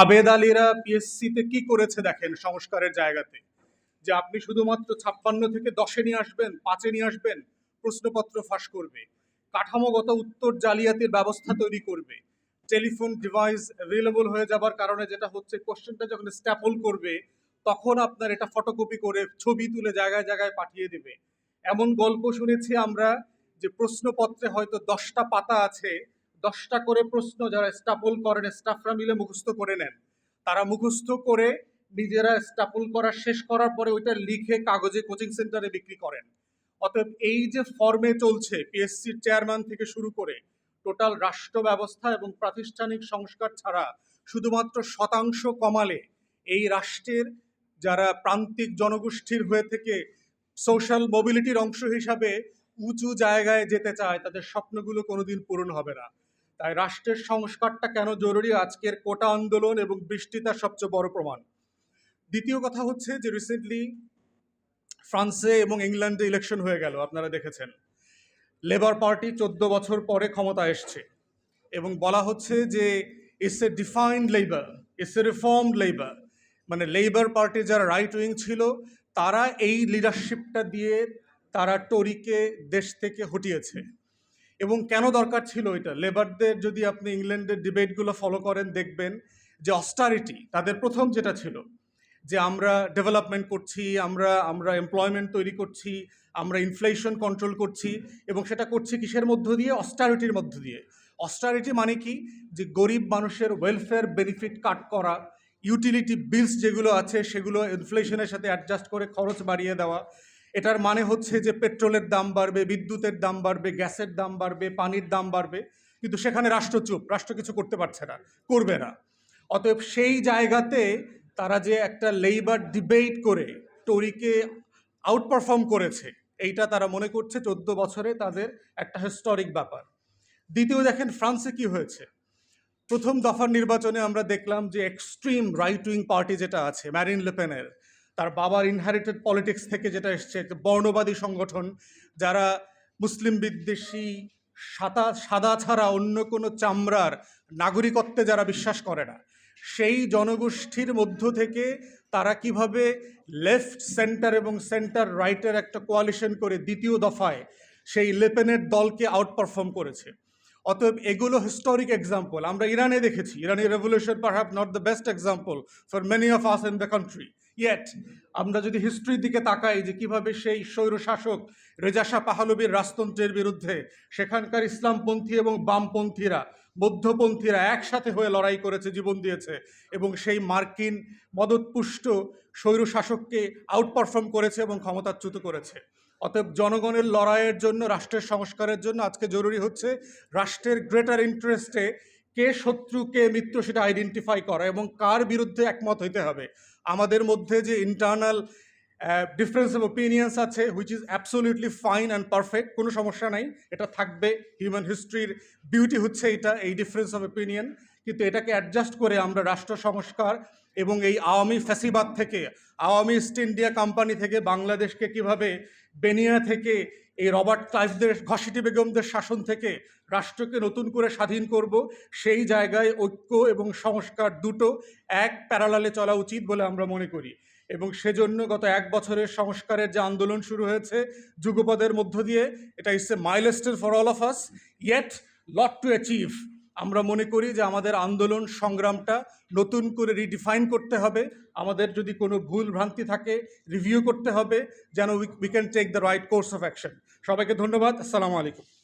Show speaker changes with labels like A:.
A: আবেদ আলীরা পিএসসিতে কি করেছে দেখেন সংস্কারের জায়গাতে? যে আপনি শুধুমাত্র ছাপ্পান্ন থেকে দশে নিয়ে আসবেন, পাঁচে নিয়ে আসবেন, প্রশ্নপত্র ফাঁস করবে। কাঠামোগত উত্তর জালিয়াতির ব্যবস্থা তৈরি করবে। টেলিফোন ডিভাইস অ্যাভেলেবল হয়ে যাবার কারণে যেটা হচ্ছে, কোশ্চেনটা যখন স্ট্যাপল করবে, তখন আপনার এটা ফটোকপি করে ছবি তুলে জায়গায় জায়গায় পাঠিয়ে দেবে। এমন গল্প শুনেছি আমরা যে প্রশ্নপত্রে হয়তো দশটা পাতা আছে দশটা করে প্রশ্ন যারা স্টাপল করেন, স্টাফরা মিলে মুখস্থ করে নেন। তারা মুখস্থ করে নিজেরা স্টাপল করা শেষ করার পরে ওইটা লিখে কাগজে কোচিং সেন্টারে বিক্রি করেন। অতএব এই যে ফর্মে চলছে পিএসসির চেয়ারম্যান থেকে শুরু করে টোটাল রাষ্ট্র ব্যবস্থা এবং প্রাতিষ্ঠানিক সংস্কার ছাড়া শুধুমাত্র শতাংশ কমালে এই রাষ্ট্রের যারা প্রান্তিক জনগোষ্ঠীর হয়ে থেকে সোশ্যাল মোবিলিটির অংশ হিসাবে উঁচু জায়গায় যেতে চায়, তাদের স্বপ্নগুলো কোনোদিন পূরণ হবে না। তাই রাষ্ট্রের সংস্কারটা কেন জরুরি? আজকের কোটা আন্দোলন এবং বৃষ্টি তার সবচেয়ে বড় প্রমাণ। দ্বিতীয় কথা হচ্ছে যে রিসেন্টলি ফ্রান্সে এবং ইংল্যান্ডে ইলেকশন হয়ে গেল, আপনারা দেখেছেন। লেবার পার্টি চোদ্দ বছর পরে ক্ষমতা এসছে এবং বলা হচ্ছে যে it's a defined labour it's a reform labour মানে লেবার পার্টির যারা রাইট উইং ছিল, তারা এই লিডারশিপটা দিয়ে তারা টরিকে দেশ থেকে হটিয়েছে। এবং কেন দরকার ছিল এটা? লেবারদের যদি আপনি ইংল্যান্ডের ডিবেটগুলো ফলো করেন, দেখবেন যে অস্টারিটি তাদের প্রথম যেটা ছিল, যে আমরা ডেভেলপমেন্ট করছি, আমরা আমরা এমপ্লয়মেন্ট তৈরি করছি, আমরা ইনফ্লেশন কন্ট্রোল করছি এবং সেটা করছি কিসের মধ্য দিয়ে? অস্টারিটির মধ্য দিয়ে। অস্টারিটি মানে কি? যে গরিব মানুষের ওয়েলফেয়ার বেনিফিট কাট করা ইউটিলিটি বিলস যেগুলো আছে সেগুলো ইনফ্লেশনের সাথে অ্যাডজাস্ট করে খরচ বাড়িয়ে দেওয়া এটার মানে হচ্ছে যে পেট্রোলের দাম বাড়বে, বিদ্যুতের দাম বাড়বে, গ্যাসের দাম বাড়বে, পানির দাম বাড়বে। কিন্তু সেখানে রাষ্ট্র চুপ, রাষ্ট্র কিছু করতে পারছে না, করবে না। অতএব সেই জায়গাতে তারা যে একটা লেবার ডিবেট করে টরিকে আউট পারফর্ম করেছে, এইটা তারা মনে করছে চোদ্দ বছরে তাদের একটা হিস্টোরিক ব্যাপার। দ্বিতীয় দেখেন, ফ্রান্সে কি হয়েছে? প্রথম দফার নির্বাচনে আমরা দেখলাম যে এক্সট্রিম রাইট উইং পার্টি যেটা আছে ম্যারিন লেপেনের তার বাবার ইনহারিটেড পলিটিক্স থেকে যেটা এসছে বর্ণবাদী সংগঠন, যারা মুসলিম বিদ্বেষী, সাদা সাদা ছাড়া অন্য কোনো চামড়ার নাগরিকত্বে যারা বিশ্বাস করে না, সেই জনগোষ্ঠীর মধ্য থেকে তারা কীভাবে লেফট সেন্টার এবং সেন্টার রাইটের একটা কোয়ালিশন করে দ্বিতীয় দফায় সেই লেপেনের দলকে আউট পারফর্ম করেছে। অতএব এগুলো হিস্টোরিক এক্সাম্পল আমরা ইরানে দেখেছি, ইরানি revolution per have not the best example for many of us in the country yet আমরা যদি হিস্ট্রির দিকে তাকাই যে কীভাবে সেই স্বৈর শাসক রেজা শাহ রাজতন্ত্রের বিরুদ্ধে সেখানকার ইসলামপন্থী এবং বামপন্থীরা, বৌদ্ধপন্থীরা একসাথে হয়ে লড়াই করেছে, জীবন দিয়েছে এবং সেই মার্কিন মদতপুষ্ট স্বৈর শাসককে আউট পারফর্ম করেছে এবং ক্ষমতাচ্যুত করেছে। অতএব জনগণের লড়াইয়ের জন্য, রাষ্ট্রের সংস্কারের জন্য আজকে জরুরি হচ্ছে রাষ্ট্রের গ্রেটার ইন্টারেস্টে কে শত্রু, কে মিত্র সেটা আইডেন্টিফাই করা এবং কার বিরুদ্ধে একমত হইতে হবে। আমাদের মধ্যে যে ইন্টারনাল ডিফারেন্স অফ ওপিনিয়ন্স আছে which is absolutely fine and perfect কোনো সমস্যা নাই। এটা থাকবে হিউম্যান হিস্ট্রির বিউটি হচ্ছে এটা, এই ডিফারেন্স অফ ওপিনিয়ন কিন্তু এটাকে অ্যাডজাস্ট করে আমরা রাষ্ট্র সংস্কার এবং এই আওয়ামী ফ্যাসিবাদ থেকে, আওয়ামী ইস্ট ইন্ডিয়া কোম্পানি থেকে বাংলাদেশকে কীভাবে বেনিয়া থেকে এই রবার্ট ক্লাইভদের, ঘসিটি বেগমদের শাসন থেকে রাষ্ট্রকে নতুন করে স্বাধীন করব, সেই জায়গায় ঐক্য এবং সংস্কার দুটো এক প্যারালালে চলা উচিত বলে আমরা মনে করি। এবং সেজন্য গত এক বছরের সংস্কারের যে আন্দোলন শুরু হয়েছে যুগপদের মধ্য দিয়ে, এটা is a milestone for all of us yet lot to achieve আমরা মনে করি যে আমাদের আন্দোলন সংগ্রামটা নতুন করে রিডিফাইন করতে হবে। আমাদের যদি কোনো ভুল ভ্রান্তি থাকে, রিভিউ করতে হবে, যেন we can take the right course of action সবাইকে ধন্যবাদ। আসসালামু আলাইকুম।